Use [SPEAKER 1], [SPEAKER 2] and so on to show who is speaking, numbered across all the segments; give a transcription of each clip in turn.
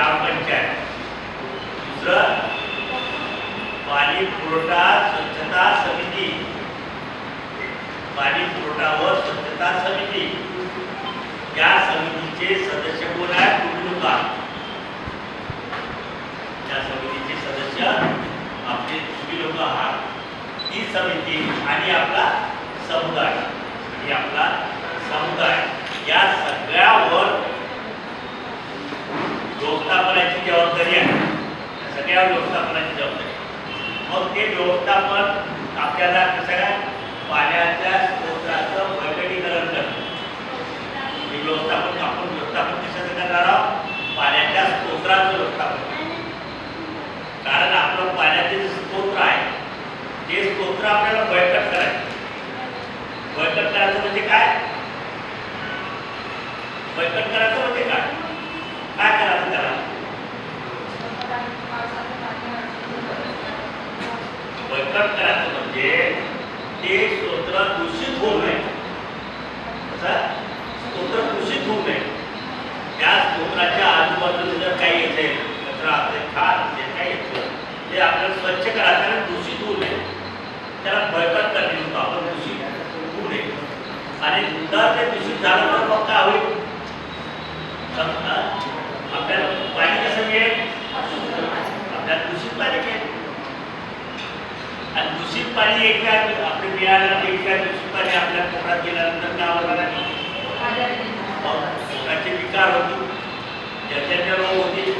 [SPEAKER 1] ग्रामपंचायत म्हणजे दुसरं पाणी पुरवठा स्वच्छता समिती. पाणी पुरवठा व स्वच्छता समिती. या समितीचे सदस्य कोण आहे कुटुंबा. या समितीचे सदस्य आपले तुम्ही लोक आहात. ती समिती आणि आपला समुदाय. आणि आपला समुदाय. या सगळ्यावर व्यवस्थापनाची जबाबदारी आहे या सगळ्यावर व्यवस्थापनाची जबाबदारी हे व्यवस्थापन आपल्याला कसं आहे पाण्याच्या स्त्रोताचं बळकटीकरण करणं हे व्यवस्थापन आपण व्यवस्थापन कशाचं करणार आहोत? पाण्याच्या स्त्रोत्राचं व्यवस्थापन. कारण आपलं पाण्याचे जे स्तोत्र आहे ते स्तोत्र आपल्याला बळकट करायचं. बळकट करायचं म्हणजे काय? बळकट करायचं म्हणजे काय काय करायचं त्याला बळकट करायचं म्हणजे ते स्तोत्र दूषित होऊ नये. स्तोत्र दूषित होऊ नये. त्या स्तोत्राच्या आजूबाजूला जर काही असेल कचरा असेल खात असेल काही असेल ते आपल्याला स्वच्छ करायचं आणि दूषित होऊ नये. त्याला बळकट करणे म्हणतो आपण दूषित होऊ नये. आणि जर ते दूषित झालं तर मग काय होईल? समजा, आपल्याला पाणी कसं मिळेल? आपल्याला दूषित पाणी मिळेल. दूषित पाणी एकदा आपलं मिळालं एकदा दूषित पाणी आपल्या पोटात गेल्यानंतर काय होणार पोटाचे विकार होतो. जर्जन्य रोग होतील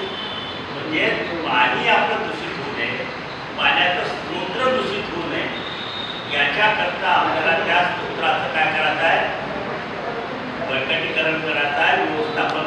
[SPEAKER 1] म्हणजे पाणी आपलं दूषित होऊ नये. पाण्याचं स्तोत्र दूषित होऊ नये. याच्याकरता आपल्याला त्या